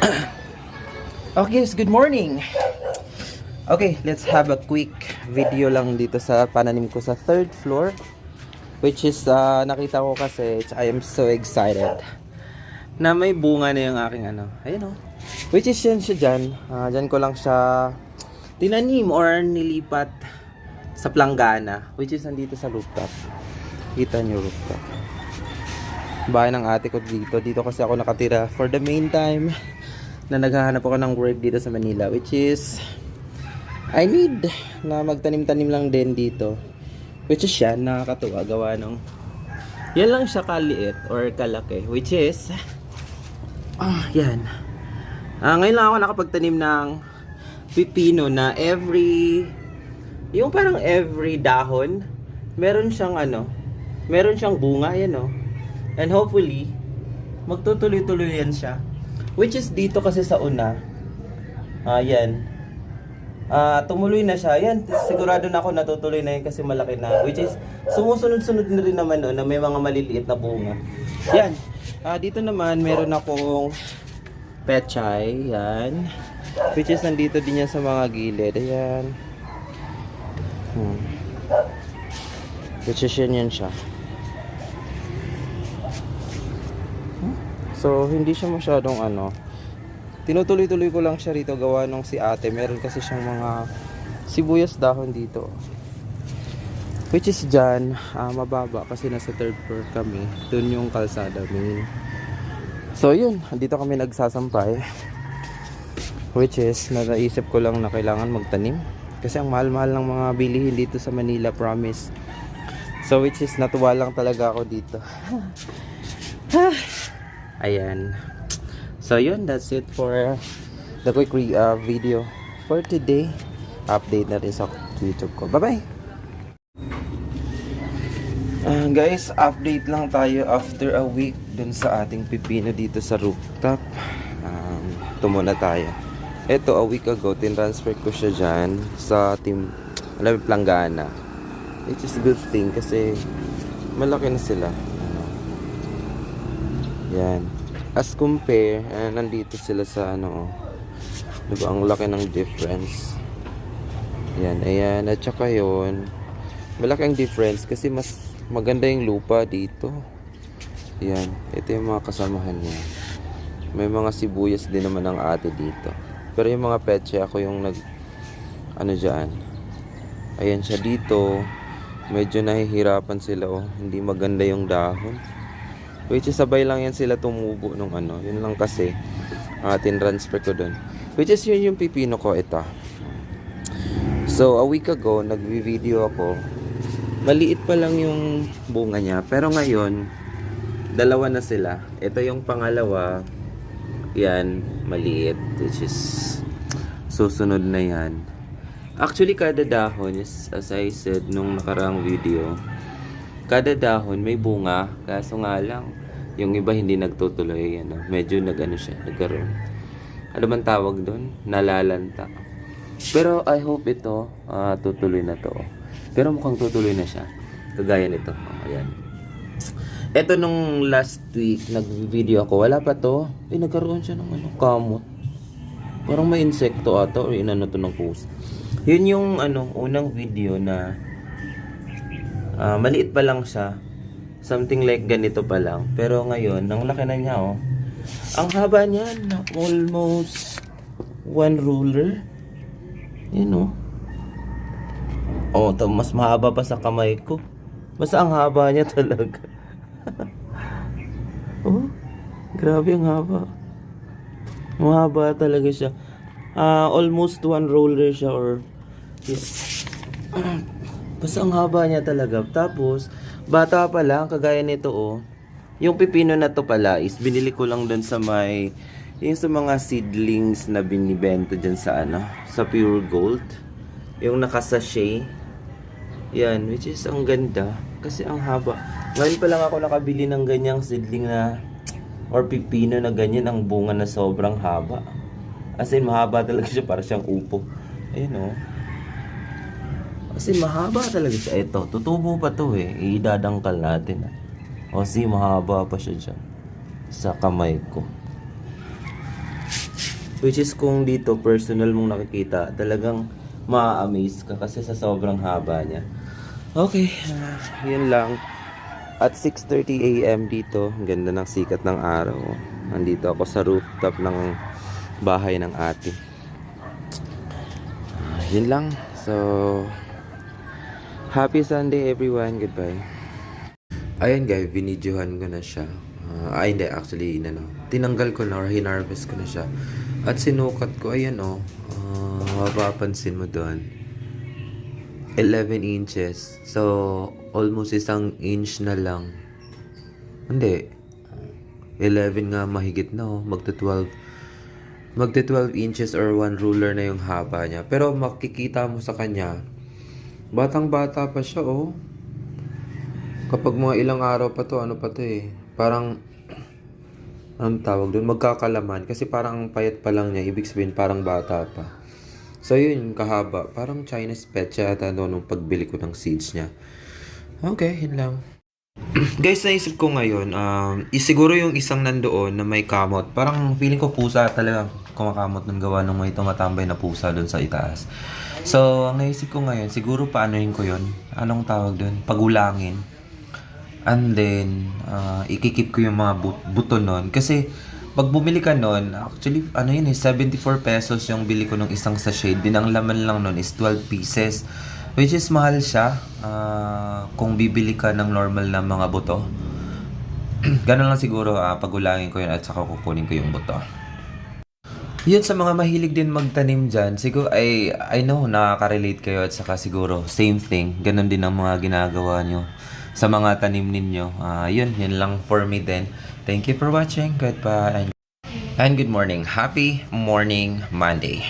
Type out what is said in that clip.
Okay, guys, good morning. Okay, let's have a quick video lang dito sa pananim ko sa third floor. Which is, ah, nakita ko kasi, I am so excited na may bunga na yung aking ano. Ayun oh. Which is yan siya dyan. Ah, dyan ko lang siya tinanim or nilipat sa planggana. Which is nandito sa rooftop. Kita niyo rooftop. Bahay ng ate ko dito. Dito kasi ako nakatira for the meantime na naghahanap ako ng work dito sa Manila. Which is I need na magtanim-tanim lang din dito. Which is yan, nakakatuwa gawa nung yan lang siya kaliit or kalaki. Which is ah, yan. Ah, ngayon lang ako nakapagtanim ng pipino na every yung parang every dahon meron siyang ano meron siyang bunga yan oh. And hopefully magtutuloy-tuloy yan siya. Which is dito kasi sa una. Ayan. Ah, tumuloy na siya. Yan, sigurado na ako natutuloy na yan kasi malaki na. Which is, sumusunod-sunod na rin naman no, na may mga maliliit na bunga. Yan. Ah, dito naman, meron akong pechay. Yan. Which is, nandito din yan sa mga gilid. Ayan. Hmm. Which is, yan yan siya. So, hindi siya masyadong ano, tinutuloy-tuloy ko lang siya rito gawa nung si ate. Meron kasi siyang mga sibuyas dahon dito. Which is dyan ah, mababa kasi nasa third floor kami. Dun yung kalsada main. So yun. Dito kami nagsasampay. Which is naisip ko lang na kailangan magtanim. Kasi ang mahal-mahal ng mga bilihin dito sa Manila promise. So which is natuwa lang talaga ako dito ayan So yun, that's it for the quick re- uh, video for today. Update na rin sa YouTube ko. Bye-bye! Ah, guys, update lang tayo after a week dun sa ating pipino dito sa rooftop. Um, ito muna tayo. Ito, a week ago, tinransfer ko siya dyan sa team, alam Planggana. Which is a good thing kasi malaki na sila. Yan as compare, eh, nandito sila sa ano, oh. diba, ang laki ng difference. Yan, ayan, at saka yun, malaki ang difference kasi mas maganda yung lupa dito. Yan, ito yung mga kasamahan niya. May mga sibuyas din naman ang ate dito. Pero yung mga petche, ako yung nag, ano dyan, ayan siya dito, medyo nahihirapan sila, oh. Hindi maganda yung dahon. Which is sabay lang yan sila tumubo nung ano. Yun lang kasi uh, tinransfer ko dun. Which is yun yung pipino ko ito. So a week ago nagvi-video ako. Maliit pa lang yung bunga niya. Pero ngayon dalawa na sila. Ito yung pangalawa. Yan, maliit. Which is susunod na yan. Actually kada dahon as I said nung nakaraang video kada dahon may bunga kaso nga lang yung iba hindi nagtutuloy ano medyo nagano siya nagkaroon. Ano man tawag doon nalalanta. Pero I hope ito ah, tutuloy na to. Pero mukhang tutuloy na siya. Kagaya nito. Oh, ayan. Eto nung last week nag-video ako. Wala pa to. Eh nagkaroon siya ng ano kamot. Parang may insekto ata or inano to ng post yun yung ano unang video na Ah, maliit pa lang siya. Something like ganito pa lang. Pero ngayon, ang laki na niya, oh. Ang haba niya, na almost one ruler. Yun, oh. Oh, to, mas mahaba pa sa kamay ko. Basta ang haba niya talaga. oh, grabe ang haba. Mahaba talaga siya. Ah, almost one roller siya or yes. Basta ang haba niya talaga. Tapos, bata pa lang, kagaya nito oh. Yung pipino na to pala is binili ko lang doon sa may yung sa mga seedlings na binibenta dyan sa ano, sa Pure Gold. Yung nakasashay. Yan, which is ang ganda. Kasi ang haba. Ngayon pa lang ako nakabili ng ganyang seedling na or pipino na ganyan ang bunga na sobrang haba. As in, mahaba talaga siya para siyang upo. Ayun oh. Kasi mahaba talaga siya. Ito, tutubo pa to eh. Idadangkal natin. ah. O si mahaba pa siya dyan. Sa kamay ko. Which is kung dito personal mong nakikita, talagang ma-amaze ka kasi sa sobrang haba niya. Okay, ah, yun lang. At 6.30 a.m. dito, ang ganda ng sikat ng araw. Nandito ako sa rooftop ng bahay ng ate. Ah, yun lang. So, happy Sunday everyone. Goodbye. Ayan guys, binidyohan ko na siya. Ah, ay hindi, actually, ano, tinanggal ko na or hinarvest ko na siya. At sinukat ko, ayan oh, uh, mapapansin mo doon. 11 inches. So, almost isang inch na lang. Hindi. 11 nga mahigit na oh. Magta 12. Magta 12 inches or 1 ruler na yung haba niya. Pero makikita mo sa kanya, batang bata pa siya oh. Kapag mga ilang araw pa to, ano pa to eh. Parang, anong tawag doon? Magkakalaman. Kasi parang payat pa lang niya. Ibig sabihin parang bata pa. So yun, kahaba. Parang Chinese pet siya at ano, nung pagbili ko ng seeds niya. Okay, yun lang. Guys, naisip ko ngayon, um, siguro yung isang nandoon na may kamot. Parang feeling ko pusa talaga kumakamot ng gawa nung may tumatambay na pusa doon sa itaas. So, ang naisip ko ngayon, siguro paanoin ko yun. Anong tawag doon? Pagulangin. And then, uh, ikikip ko yung mga but- buto nun. Kasi, pag bumili ka nun, actually, ano yun eh, 74 pesos yung bili ko ng isang sachet. Din ang laman lang nun is 12 pieces. Which is mahal siya ah, kung bibili ka ng normal na mga buto. Ganun lang siguro, ah, pagulangin ko yun at saka kukunin ko yung buto. Yun sa mga mahilig din magtanim dyan, siguro ay I know nakaka-relate kayo at saka siguro same thing. Ganon din ang mga ginagawa nyo sa mga tanim ninyo. Ah, yun, yun lang for me then. Thank you for watching. Goodbye and, and good morning. Happy morning Monday.